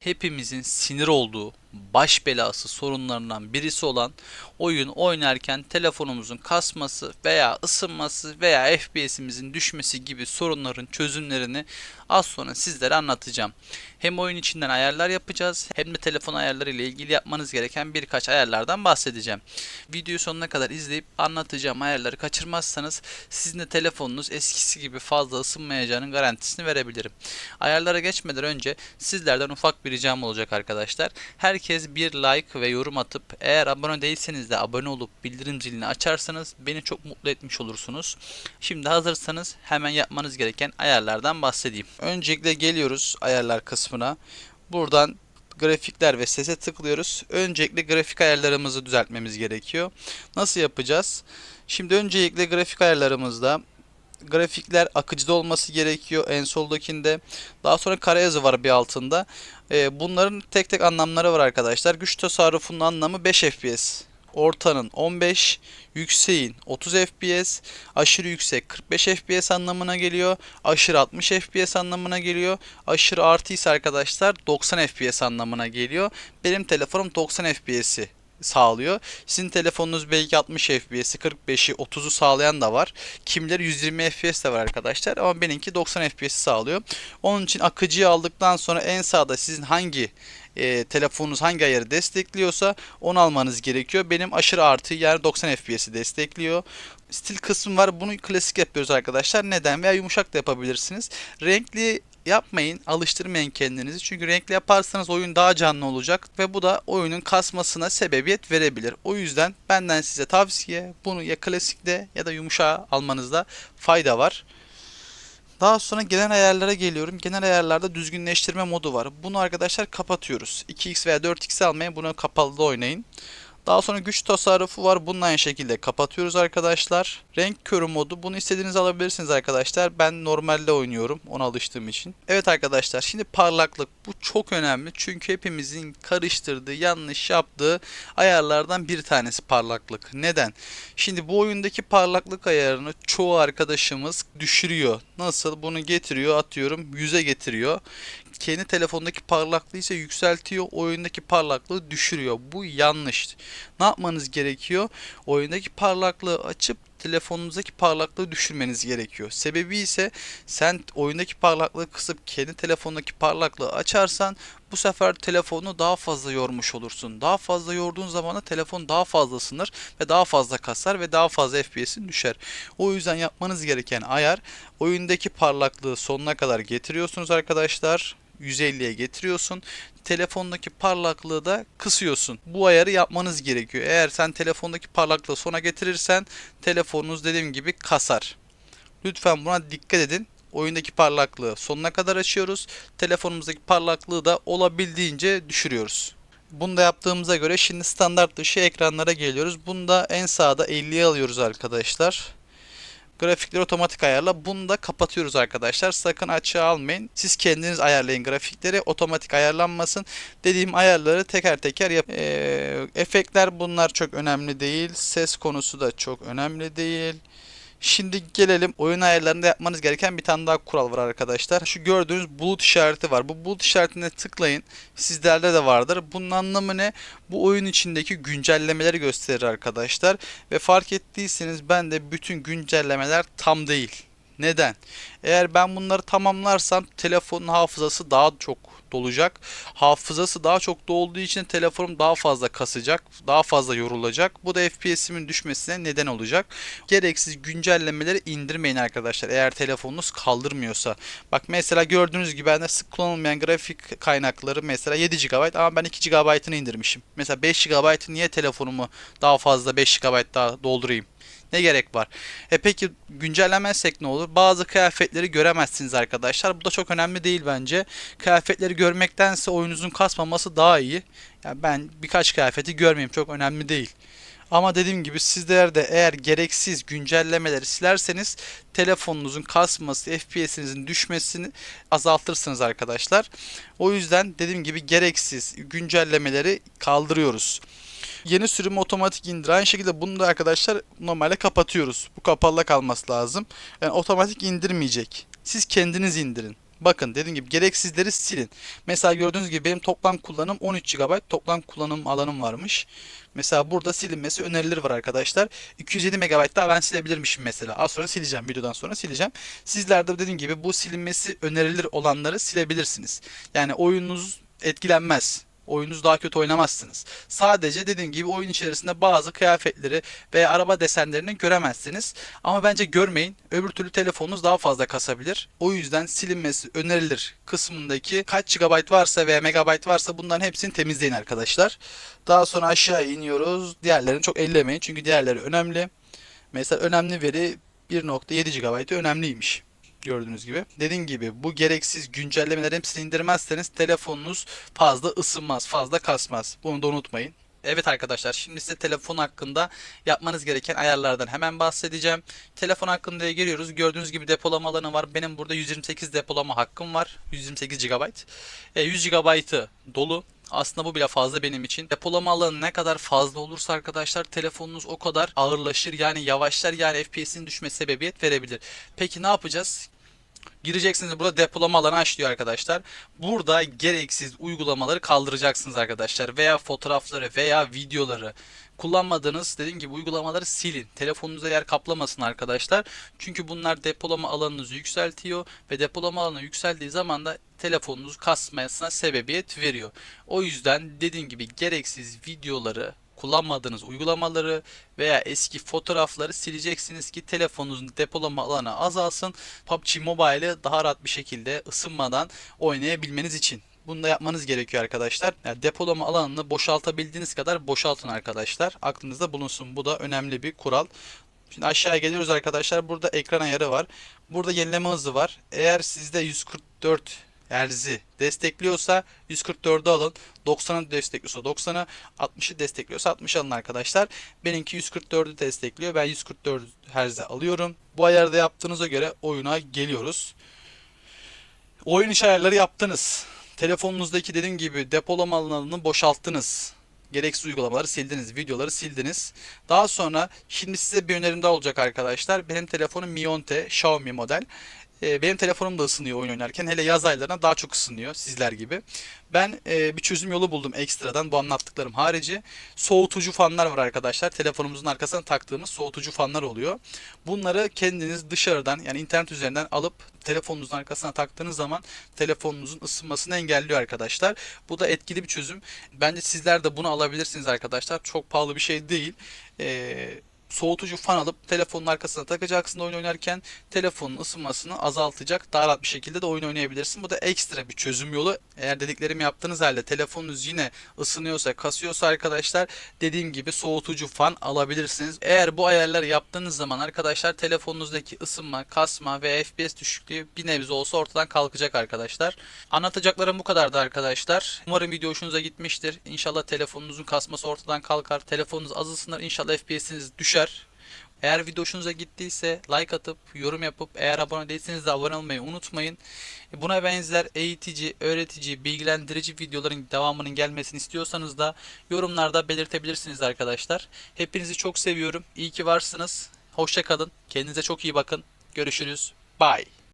hepimizin sinir olduğu baş belası sorunlarından birisi olan oyun oynarken telefonumuzun kasması veya ısınması veya FPS'imizin düşmesi gibi sorunların çözümlerini az sonra sizlere anlatacağım. Hem oyun içinden ayarlar yapacağız hem de telefon ayarları ile ilgili yapmanız gereken birkaç ayarlardan bahsedeceğim. Videoyu sonuna kadar izleyip anlatacağım ayarları kaçırmazsanız sizin de telefonunuz eskisi gibi fazla ısınmayacağının garantisini verebilirim. Ayarlara geçmeden önce sizlerden ufak bir ricam olacak arkadaşlar. Herkes bir like ve yorum atıp eğer abone değilseniz de abone olup bildirim zilini açarsanız beni çok mutlu etmiş olursunuz. Şimdi hazırsanız hemen yapmanız gereken ayarlardan bahsedeyim. Öncelikle geliyoruz ayarlar kısmına. Buradan grafikler ve sese tıklıyoruz. Öncelikle grafik ayarlarımızı düzeltmemiz gerekiyor. Nasıl yapacağız? Şimdi öncelikle grafik ayarlarımızda grafikler akıcıda olması gerekiyor en soldakinde. Daha sonra kare yazı var bir altında. Ee, bunların tek tek anlamları var arkadaşlar. Güç tasarrufunun anlamı 5 FPS. Ortanın 15, yükseğin 30 FPS, aşırı yüksek 45 FPS anlamına geliyor. Aşırı 60 FPS anlamına geliyor. Aşırı artı ise arkadaşlar 90 FPS anlamına geliyor. Benim telefonum 90 FPS'i sağlıyor. Sizin telefonunuz belki 60 FPS'i, 45'i, 30'u sağlayan da var. Kimileri 120 FPS de var arkadaşlar ama benimki 90 FPS'i sağlıyor. Onun için akıcıyı aldıktan sonra en sağda sizin hangi e, telefonunuz hangi ayarı destekliyorsa onu almanız gerekiyor. Benim aşırı artı yani 90 FPS'i destekliyor. Stil kısmı var. Bunu klasik yapıyoruz arkadaşlar. Neden? Veya yumuşak da yapabilirsiniz. Renkli yapmayın, alıştırmayın kendinizi. Çünkü renkli yaparsanız oyun daha canlı olacak ve bu da oyunun kasmasına sebebiyet verebilir. O yüzden benden size tavsiye bunu ya klasikte ya da yumuşağa almanızda fayda var. Daha sonra genel ayarlara geliyorum. Genel ayarlarda düzgünleştirme modu var. Bunu arkadaşlar kapatıyoruz. 2x veya 4x almayın. Bunu kapalıda oynayın. Daha sonra güç tasarrufu var. Bunu aynı şekilde kapatıyoruz arkadaşlar. Renk körü modu. Bunu istediğiniz alabilirsiniz arkadaşlar. Ben normalde oynuyorum. Ona alıştığım için. Evet arkadaşlar şimdi parlaklık. Bu çok önemli. Çünkü hepimizin karıştırdığı, yanlış yaptığı ayarlardan bir tanesi parlaklık. Neden? Şimdi bu oyundaki parlaklık ayarını çoğu arkadaşımız düşürüyor. Nasıl? Bunu getiriyor atıyorum 100'e getiriyor kendi telefondaki parlaklığı ise yükseltiyor, oyundaki parlaklığı düşürüyor. Bu yanlış. Ne yapmanız gerekiyor? Oyundaki parlaklığı açıp telefonunuzdaki parlaklığı düşürmeniz gerekiyor. Sebebi ise sen oyundaki parlaklığı kısıp kendi telefonundaki parlaklığı açarsan bu sefer telefonu daha fazla yormuş olursun. Daha fazla yorduğun zaman da telefon daha fazla ısınır ve daha fazla kasar ve daha fazla FPS'in düşer. O yüzden yapmanız gereken ayar oyundaki parlaklığı sonuna kadar getiriyorsunuz arkadaşlar. 150'ye getiriyorsun. Telefondaki parlaklığı da kısıyorsun. Bu ayarı yapmanız gerekiyor. Eğer sen telefondaki parlaklığı sona getirirsen telefonunuz dediğim gibi kasar. Lütfen buna dikkat edin. Oyundaki parlaklığı sonuna kadar açıyoruz. Telefonumuzdaki parlaklığı da olabildiğince düşürüyoruz. Bunu da yaptığımıza göre şimdi standart dışı ekranlara geliyoruz. Bunu da en sağda 50'ye alıyoruz arkadaşlar. Grafikleri otomatik ayarla. Bunu da kapatıyoruz arkadaşlar. Sakın açığa almayın. Siz kendiniz ayarlayın grafikleri. Otomatik ayarlanmasın. Dediğim ayarları teker teker yap. Ee, efektler bunlar çok önemli değil. Ses konusu da çok önemli değil. Şimdi gelelim oyun ayarlarında yapmanız gereken bir tane daha kural var arkadaşlar. Şu gördüğünüz bulut işareti var. Bu bulut işaretine tıklayın. Sizlerde de vardır. Bunun anlamı ne? Bu oyun içindeki güncellemeleri gösterir arkadaşlar. Ve fark ettiyseniz ben de bütün güncellemeler tam değil. Neden? Eğer ben bunları tamamlarsam telefonun hafızası daha çok dolacak. Hafızası daha çok dolduğu için telefonum daha fazla kasacak, daha fazla yorulacak. Bu da FPS'imin düşmesine neden olacak. Gereksiz güncellemeleri indirmeyin arkadaşlar eğer telefonunuz kaldırmıyorsa. Bak mesela gördüğünüz gibi bende sık kullanılmayan grafik kaynakları mesela 7 GB ama ben 2 GB'ını indirmişim. Mesela 5 GB'ı niye telefonumu daha fazla 5 GB daha doldurayım? Ne gerek var? E peki güncellemezsek ne olur? Bazı kıyafetleri göremezsiniz arkadaşlar. Bu da çok önemli değil bence. Kıyafetleri görmektense oyunuzun kasmaması daha iyi. Yani ben birkaç kıyafeti görmeyeyim çok önemli değil. Ama dediğim gibi sizler de eğer gereksiz güncellemeleri silerseniz telefonunuzun kasması, FPS'inizin düşmesini azaltırsınız arkadaşlar. O yüzden dediğim gibi gereksiz güncellemeleri kaldırıyoruz. Yeni sürüm otomatik indir. Aynı şekilde bunu da arkadaşlar normalde kapatıyoruz. Bu kapalı kalması lazım. Yani otomatik indirmeyecek. Siz kendiniz indirin. Bakın dediğim gibi gereksizleri silin. Mesela gördüğünüz gibi benim toplam kullanım 13 GB toplam kullanım alanım varmış. Mesela burada silinmesi önerilir var arkadaşlar. 207 MB daha ben silebilirmişim mesela. Az sonra sileceğim. Videodan sonra sileceğim. Sizler de dediğim gibi bu silinmesi önerilir olanları silebilirsiniz. Yani oyununuz etkilenmez. Oyununuz daha kötü oynamazsınız. Sadece dediğim gibi oyun içerisinde bazı kıyafetleri veya araba desenlerini göremezsiniz. Ama bence görmeyin. Öbür türlü telefonunuz daha fazla kasabilir. O yüzden silinmesi önerilir kısmındaki kaç GB varsa veya megabayt varsa bunların hepsini temizleyin arkadaşlar. Daha sonra aşağı iniyoruz. Diğerlerini çok ellemeyin çünkü diğerleri önemli. Mesela önemli veri 1.7 GB önemliymiş. Gördüğünüz gibi. Dediğim gibi bu gereksiz güncellemeleri hepsini indirmezseniz telefonunuz fazla ısınmaz, fazla kasmaz. Bunu da unutmayın. Evet arkadaşlar şimdi size telefon hakkında yapmanız gereken ayarlardan hemen bahsedeceğim. Telefon hakkında giriyoruz. Gördüğünüz gibi depolama alanı var. Benim burada 128 depolama hakkım var. 128 GB. E, 100 GB'ı dolu. Aslında bu bile fazla benim için. Depolama alanı ne kadar fazla olursa arkadaşlar telefonunuz o kadar ağırlaşır. Yani yavaşlar yani FPS'in düşme sebebiyet verebilir. Peki ne yapacağız? Gireceksiniz burada depolama alanı aç diyor arkadaşlar. Burada gereksiz uygulamaları kaldıracaksınız arkadaşlar. Veya fotoğrafları veya videoları kullanmadığınız dediğim gibi uygulamaları silin. Telefonunuza yer kaplamasın arkadaşlar. Çünkü bunlar depolama alanınızı yükseltiyor ve depolama alanı yükseldiği zaman da telefonunuz kasmasına sebebiyet veriyor. O yüzden dediğim gibi gereksiz videoları kullanmadığınız uygulamaları veya eski fotoğrafları sileceksiniz ki telefonunuzun depolama alanı azalsın. PUBG Mobile'ı daha rahat bir şekilde ısınmadan oynayabilmeniz için. Bunu da yapmanız gerekiyor arkadaşlar. Yani depolama alanını boşaltabildiğiniz kadar boşaltın arkadaşlar. Aklınızda bulunsun. Bu da önemli bir kural. Şimdi aşağıya geliyoruz arkadaşlar. Burada ekran ayarı var. Burada yenileme hızı var. Eğer sizde 144 Hz'i destekliyorsa 144'ü alın. 90'ı destekliyorsa 90'ı, 60'ı destekliyorsa 60 alın arkadaşlar. Benimki 144'ü destekliyor. Ben 144 Hz'i alıyorum. Bu ayarda yaptığınıza göre oyuna geliyoruz. Oyun içi ayarları yaptınız. Telefonunuzdaki dediğim gibi depolama alanını boşalttınız. Gereksiz uygulamaları sildiniz, videoları sildiniz. Daha sonra şimdi size bir önerim daha olacak arkadaşlar. Benim telefonum Mi 10T Xiaomi model. Ee, Benim telefonum da ısınıyor oyun oynarken. Hele yaz aylarına daha çok ısınıyor sizler gibi. Ben e, bir çözüm yolu buldum ekstradan bu anlattıklarım harici. Soğutucu fanlar var arkadaşlar. Telefonumuzun arkasına taktığımız soğutucu fanlar oluyor. Bunları kendiniz dışarıdan yani internet üzerinden alıp telefonunuzun arkasına taktığınız zaman telefonunuzun ısınmasını engelliyor arkadaşlar. Bu da etkili bir çözüm. Bence sizler de bunu alabilirsiniz arkadaşlar. Çok pahalı bir şey değil. Eee soğutucu fan alıp telefonun arkasına takacaksın oyun oynarken telefonun ısınmasını azaltacak. Daha rahat bir şekilde de oyun oynayabilirsin. Bu da ekstra bir çözüm yolu. Eğer dediklerimi yaptığınız halde telefonunuz yine ısınıyorsa, kasıyorsa arkadaşlar dediğim gibi soğutucu fan alabilirsiniz. Eğer bu ayarları yaptığınız zaman arkadaşlar telefonunuzdaki ısınma, kasma ve FPS düşüklüğü bir nebze olsa ortadan kalkacak arkadaşlar. Anlatacaklarım bu kadardı arkadaşlar. Umarım video hoşunuza gitmiştir. İnşallah telefonunuzun kasması ortadan kalkar. Telefonunuz az ısınır. İnşallah FPS'iniz düşer. Eğer video hoşunuza gittiyse like atıp yorum yapıp eğer abone değilseniz de abone olmayı unutmayın. Buna benzer eğitici, öğretici, bilgilendirici videoların devamının gelmesini istiyorsanız da yorumlarda belirtebilirsiniz arkadaşlar. Hepinizi çok seviyorum. İyi ki varsınız. Hoşça kalın. Kendinize çok iyi bakın. Görüşürüz. Bye.